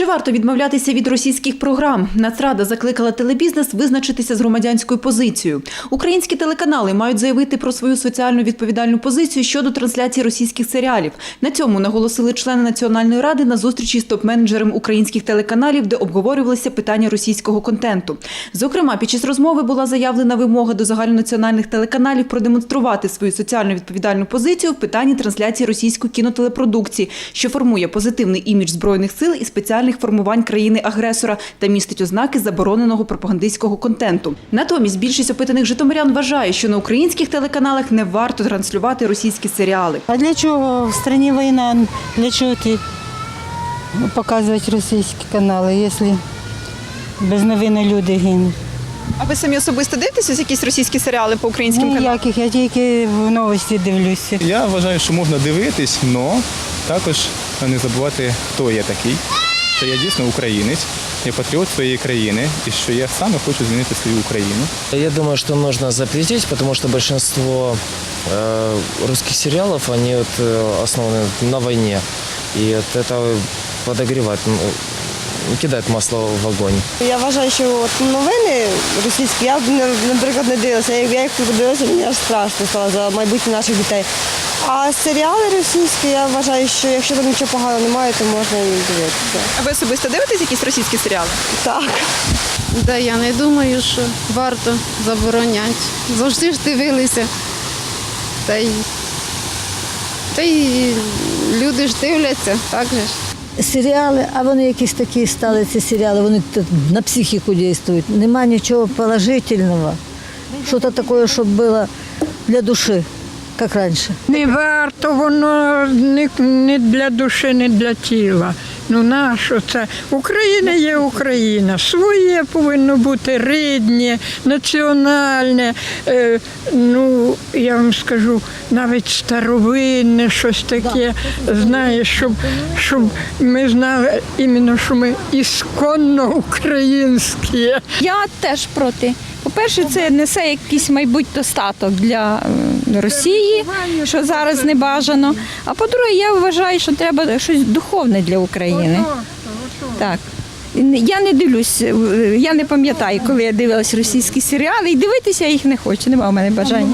Чи варто відмовлятися від російських програм? Нацрада закликала телебізнес визначитися з громадянською позицією. Українські телеканали мають заявити про свою соціально відповідальну позицію щодо трансляції російських серіалів. На цьому наголосили члени національної ради на зустрічі з топ-менеджером українських телеканалів, де обговорювалися питання російського контенту. Зокрема, під час розмови була заявлена вимога до загальнонаціональних телеканалів продемонструвати свою соціально відповідальну позицію в питанні трансляції російської кінотелепродукції, що формує позитивний імідж збройних сил і спеціальних формувань країни-агресора та містить ознаки забороненого пропагандистського контенту. Натомість більшість опитаних житомирян вважає, що на українських телеканалах не варто транслювати російські серіали. А для чого в країні війна? Для чого ти показувати російські канали, якщо без новини люди гинуть? А ви самі особисто дивитеся якісь російські серіали по українським каналам? Ніяких, я тільки в новості дивлюся. Я вважаю, що можна дивитись, але також не забувати, хто я такий, що я дійсно українець, я патріот своєї країни і що я саме хочу змінити свою Україну. Я думаю, что нужно запретить, потому что большинство э, русских сериалов, они вот, э, основаны на войне. И вот это подогревает, м, кидает масло в огонь. Я вважаю, що от новини російські, я б, не- наприклад, не дивилася. Я я їх подивилася, мені аж страшно стало за майбутнє наших дітей. А серіали російські, я вважаю, що якщо там нічого поганого немає, то можна і дивитися. А ви особисто дивитесь якісь російські серіали? Так. Да, я не думаю, що варто забороняти. Завжди ж дивилися. Та й, та й люди ж дивляться, так же ж. серіали, а вони якісь такі стали ці серіали, вони тут на психіку дійствують. Нема нічого положительного. Що-то таке, щоб було для душі, як раніше. Не варто воно не, не для душі, не для тіла. Ну нащо це? Україна є Україна. Своє повинно бути рідне, національне. Е, ну, я вам скажу, навіть старовинне щось таке. Знаєш, щоб, щоб ми знали іменно, що ми ісконно українські. Я теж проти. По-перше, це несе якийсь майбутній достаток для е, Росії, що зараз не бажано. А по-друге, я вважаю, що треба щось духовне для України. Так. Я не дивлюсь, е, я не пам'ятаю, коли я дивилась російські серіали, і дивитися я їх не хочу, немає в мене бажання.